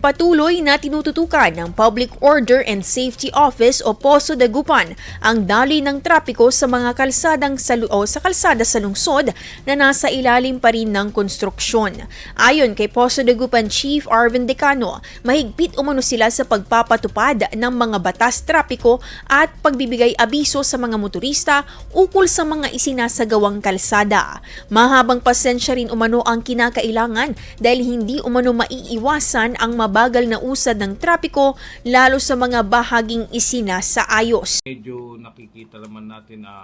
Patuloy na tinututukan ng Public Order and Safety Office o POSO Dagupan ang dali ng trapiko sa mga kalsadang sa, o sa kalsada sa lungsod na nasa ilalim pa rin ng konstruksyon. Ayon kay POSO Dagupan Chief Arvin Decano, mahigpit umano sila sa pagpapatupad ng mga batas trapiko at pagbibigay abiso sa mga motorista ukol sa mga isinasagawang kalsada. Mahabang pasensya rin umano ang kinakailangan dahil hindi umano maiiwasan ang mabagal na usad ng trapiko lalo sa mga bahaging isinasaayos. Medyo nakikita naman natin na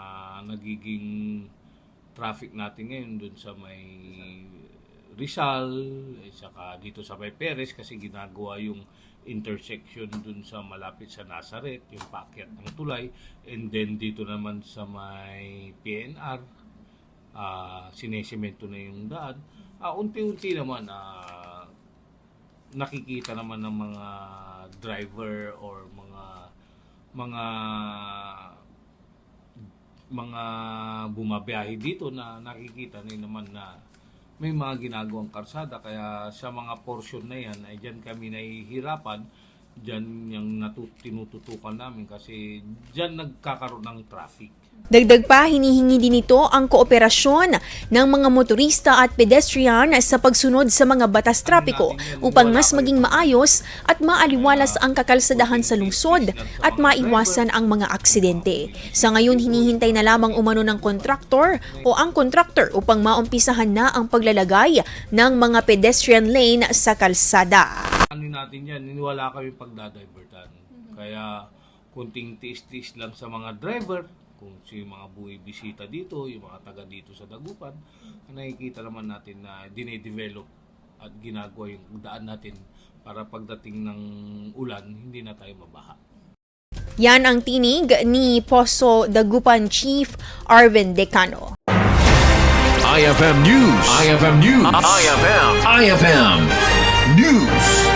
nagiging traffic natin ngayon dun sa may Rizal, eh, saka dito sa may Perez kasi ginagawa yung intersection dun sa malapit sa Nazareth, yung paakyat ng tulay. And then dito naman sa may PNR, ah sinesemento na yung daan. Ah, unti-unti naman, ah, nakikita naman ng mga driver or mga mga mga bumabiyahe dito na nakikita na naman na may mga ginagawang karsada. Kaya sa mga portion na yan ay dyan kami nahihirapan dyan yung natu- tinututukan namin kasi dyan nagkakaroon ng traffic. Dagdag pa, hinihingi din ito ang kooperasyon ng mga motorista at pedestrian sa pagsunod sa mga batas trapiko upang mas maging maayos at maaliwalas ang kakalsadahan sa lungsod at maiwasan ang mga aksidente. Sa ngayon, hinihintay na lamang umano ng kontraktor o ang kontraktor upang maumpisahan na ang paglalagay ng mga pedestrian lane sa kalsada. Ano natin yan, wala kami pagdadivertan. Kaya kunting tiis-tiis lang sa mga driver, kung si mga buhay bisita dito, yung mga taga dito sa Dagupan, nakikita naman natin na dinedevelop at ginagawa yung daan natin para pagdating ng ulan, hindi na tayo mabaha. Yan ang tinig ni Poso Dagupan Chief Arvin Decano. IFM News. IFM News. IFM. IFM News.